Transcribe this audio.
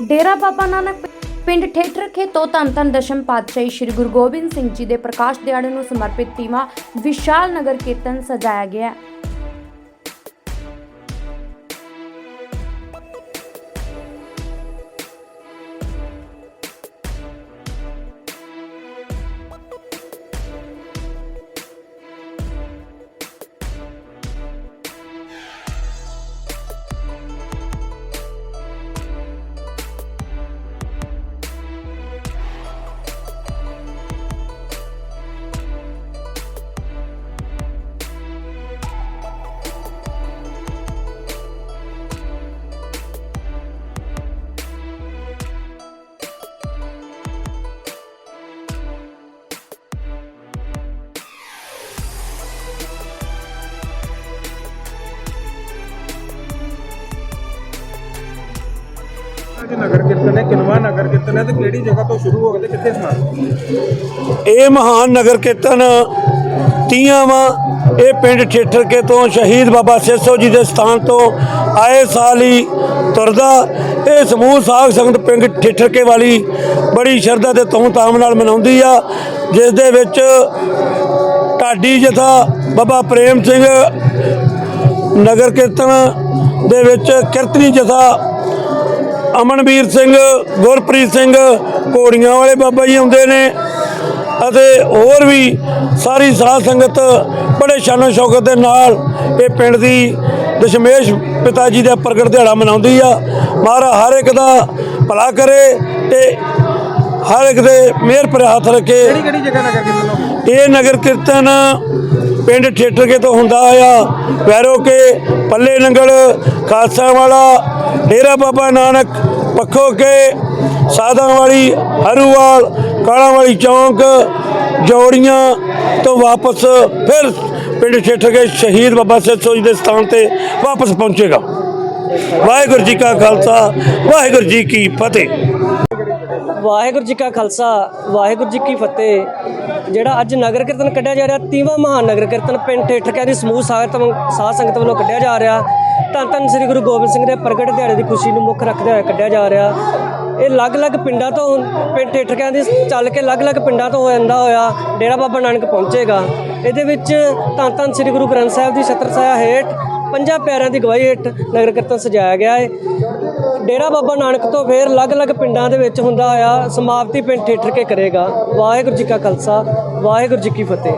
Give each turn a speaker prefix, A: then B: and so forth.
A: ਡੇਰਾ ਬਾਬਾ ਨਾਨਕ ਪਿੰਡ ਠੇਠਰਖੇ ਤੋਂ ਧੰਨ ਧੰਨ ਦਸ਼ਮ ਪਾਤਸ਼ਾਹੀ ਸ੍ਰੀ ਗੁਰੂ ਗੋਬਿੰਦ ਸਿੰਘ ਜੀ ਦੇ ਪ੍ਰਕਾਸ਼ ਦਿਹਾੜੇ ਨੂੰ ਸਮਰਪਿਤ ਤੀਵਾ ਵਿਸ਼ਾਲ ਨਗਰ ਕੀਰਤਨ ਸਜਾਇਆ ਗਿਆ
B: ਅੱਜ ਨਗਰ ਕੀਰਤਨ ਹੈ, ਕਿਨਵਾ ਨਗਰ ਕੀਰਤਨ ਹੈ ਤੇ ਕਿਹੜੀ ਜਗ੍ਹਾ ਤੋਂ ਸ਼ੁਰੂ ਹੋ ਕੇ ਤੇ ਕਿੱਥੇ ਸਮਾਪਤ
C: ਇਹ ਮਹਾਨ ਨਗਰ ਕੀਰਤਨ ਤੀਆਂ ਵਾ। ਇਹ ਪਿੰਡ ਠੇਠਰ ਕੇ ਤੋਂ ਸ਼ਹੀਦ ਬਾਬਾ ਸਿੱਸੋ ਜੀ ਦੇ ਸਥਾਨ ਤੋਂ ਆਏ ਸਾਲ ਹੀ ਤੁਰਦਾ। ਇਹ ਸਮੂਹ ਸਾਧ ਸੰਗਤ ਪਿੰਡ ਠੇਠਰਕੇ ਵਾਲੀ ਬੜੀ ਸ਼ਰਧਾ ਤੇ ਧੂਮ-ਧਾਮ ਨਾਲ ਮਨਾਉਂਦੀ ਆ, ਜਿਸ ਦੇ ਵਿੱਚ ਢਾਡੀ ਜਥਾ ਬਾਬਾ ਪ੍ਰੇਮ ਸਿੰਘ ਨਗਰ ਕੀਰਤਨ ਦੇ ਵਿੱਚ ਕੀਰਤਨੀ ਜਥਾ ਅਮਨਵੀਰ ਸਿੰਘ ਗੁਰਪ੍ਰੀਤ ਸਿੰਘ ਘੋੜੀਆਂ ਵਾਲੇ ਬਾਬਾ ਜੀ ਆਉਂਦੇ ਨੇ। ਅਤੇ ਹੋਰ ਵੀ ਸਾਰੀ ਸਾਧ ਸੰਗਤ ਬੜੇ ਸ਼ਾਨੋ ਸ਼ੌਕਤ ਦੇ ਨਾਲ ਇਹ ਪਿੰਡ ਦੀ ਦਸ਼ਮੇਸ਼ ਪਿਤਾ ਜੀ ਦਾ ਪ੍ਰਗਟ ਦਿਹਾੜਾ ਮਨਾਉਂਦੀ ਆ। ਮਹਾਰਾਜ ਹਰ ਇੱਕ ਦਾ ਭਲਾ ਕਰੇ ਤੇ ਹਰ ਇੱਕ ਦੇ ਮਿਹਰ ਪਰ ਹੱਥ ਰੱਖੇ।
B: ਕਿਹੜੀ ਕਿਹੜੀ ਜਗ੍ਹਾ ਨਗਰ ਕੀਰਤਨ ਹੋ
C: ਇਹ ਨਗਰ ਕੀਰਤਨ ਪਿੰਡ ਠੇਠਰਕੇ ਤੋਂ ਹੁੰਦਾ ਆ ਵੈਰੋ ਕੇ ਪੱਲੇ ਨੰਗਲ ਖਾਲਸਾ ਵਾਲਾ, ਡੇਰਾ ਬਾਬਾ ਨਾਨਕ ਪੱਖੋ ਕੇ, ਸਾਧਾਂ ਵਾਲੀ ਹਰੂਵਾਲ, ਕਾਲਾਂ ਵਾਲੀ ਚੌਂਕ, ਜੋੜੀਆਂ ਤੋਂ ਵਾਪਸ ਫਿਰ ਪਿੰਡ ਠੇਠਰਕੇ ਸ਼ਹੀਦ ਬਾਬਾ ਸਿੱਧੂ ਜੀ ਦੇ ਸਥਾਨ ਤੇ ਵਾਪਸ ਪਹੁੰਚੇਗਾ। ਵਾਹਿਗੁਰੂ ਜੀ ਕਾ ਖਾਲਸਾ, ਵਾਹਿਗੁਰੂ ਜੀ ਕੀ ਫਤਿਹ।
D: ਵਾਹਿਗੁਰੂ ਜੀ ਕਾ ਖਾਲਸਾ, ਵਾਹਿਗੁਰੂ ਜੀ ਕੀ ਫਤਿਹ। ਜਿਹੜਾ ਅੱਜ ਨਗਰ ਕੀਰਤਨ ਕੱਢਿਆ ਜਾ ਰਿਹਾ, ਤੀਵਾਂ ਮਹਾਨ ਨਗਰ ਕੀਰਤਨ ਪਿੰਡ ਠੇਠਕਿਆਂ ਦੀ ਸਮੂਹ ਸਾਧ ਸਾਧ ਸੰਗਤ ਵੱਲੋਂ ਕੱਢਿਆ ਜਾ ਰਿਹਾ। ਧੰਨ ਧੰਨ ਸ੍ਰੀ ਗੁਰੂ ਗੋਬਿੰਦ ਸਿੰਘ ਦੇ ਪ੍ਰਗਟ ਦਿਹਾੜੇ ਦੀ ਖੁਸ਼ੀ ਨੂੰ ਮੁੱਖ ਰੱਖਦੇ ਹੋਏ ਕੱਢਿਆ ਜਾ ਰਿਹਾ। ਇਹ ਅਲੱਗ-ਅਲੱਗ ਪਿੰਡਾਂ ਤੋਂ ਪਿੰਡ ਠੇਠਕਿਆਂ ਦੀ ਚੱਲ ਕੇ ਅਲੱਗ-ਅਲੱਗ ਪਿੰਡਾਂ ਤੋਂ ਜਾਂਦਾ ਹੋਇਆ, ਡੇਰਾ ਬਾਬਾ ਨਾਨਕ ਪਹੁੰਚੇਗਾ। ਇਹਦੇ ਵਿੱਚ ਧੰਨ ਧੰਨ ਸ੍ਰੀ ਗੁਰੂ ਗ੍ਰੰਥ ਸਾਹਿਬ ਦੀ ਛਤਰ ਸਾਇਆ ਹੇਠ ਪੰਜਾਂ ਪੈਰਾਂ ਦੀ ਗਵਾਹੀ ਹੇਠ ਨਗਰ ਕੀਰਤਨ ਸਜਾਇਆ ਗਿਆ ਹੈ ਡੇਰਾ ਬਾਬਾ ਨਾਨਕ ਤੋਂ ਫਿਰ ਅਲੱਗ-ਅਲੱਗ ਪਿੰਡਾਂ ਦੇ ਵਿੱਚ ਹੁੰਦਾ ਹੋਇਆ ਸਮਾਪਤੀ ਪਿੰਡ ਠੇਠਰ ਕੇ ਕਰੇਗਾ। ਵਾਹਿਗੁਰੂ ਜੀ ਕਾ ਖਾਲਸਾ, ਵਾਹਿਗੁਰੂ ਜੀ ਕੀ ਫਤਿਹ।